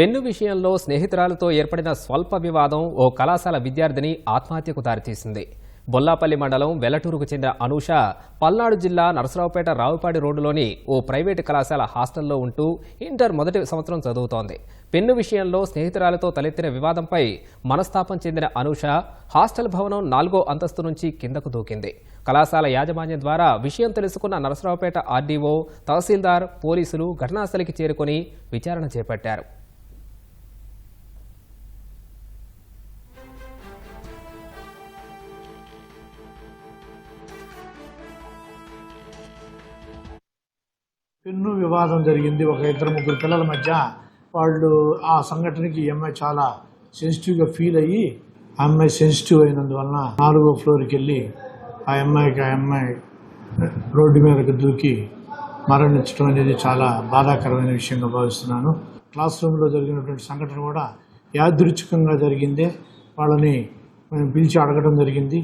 Pen విషయంలో స్నేహితురాలతో ఏర్పడిన స్వల్ప వివాదం ఓ కళాశాల విద్యార్థిని ఆత్మహత్యకు దారితీసింది. బొల్లాపల్లి మండలం వెల్లటూరుకు చెందిన అనూష పల్నాడు జిల్లా నరసరావుపేట రావుపాడి రోడ్డులోని ఓ ప్రైవేటు కళాశాల హాస్టల్లో ఉంటూ ఇంటర్ మొదటి సంవత్సరం చదువుతోంది. పెన్ను విషయంలో స్నేహితురాలతో తలెత్తిన వివాదంపై మనస్తాపం చెందిన అనూష హాస్టల్ భవనం నాలుగో అంతస్తు నుంచి కిందకు దూకింది. కళాశాల యాజమాన్యం ద్వారా విషయం తెలుసుకున్న నరసరావుపేట ఆర్డీఓ తహసీల్దార్ పోలీసులు ఘటనాస్థలికి చేరుకొని విచారణ చేపట్టారు. పెన్ను వివాదం జరిగింది. ఒక ఇద్దరు ముగ్గురు పిల్లల మధ్య వాళ్ళు ఆ సంఘటనకి ఈ అమ్మాయి చాలా సెన్సిటివ్గా ఫీల్ అయ్యి ఆ అమ్మాయి సెన్సిటివ్ అయినందువలన నాలుగో ఫ్లోర్కి వెళ్ళి ఆ అమ్మాయికి ఆ అమ్మాయి రోడ్డు మీదకి దూకి మరణించడం అనేది చాలా బాధాకరమైన విషయంగా భావిస్తున్నాను. క్లాస్ రూమ్లో జరిగినటువంటి సంఘటన కూడా యాదృచ్ఛికంగా జరిగిందే. వాళ్ళని మేము పిలిచి అడగడం జరిగింది.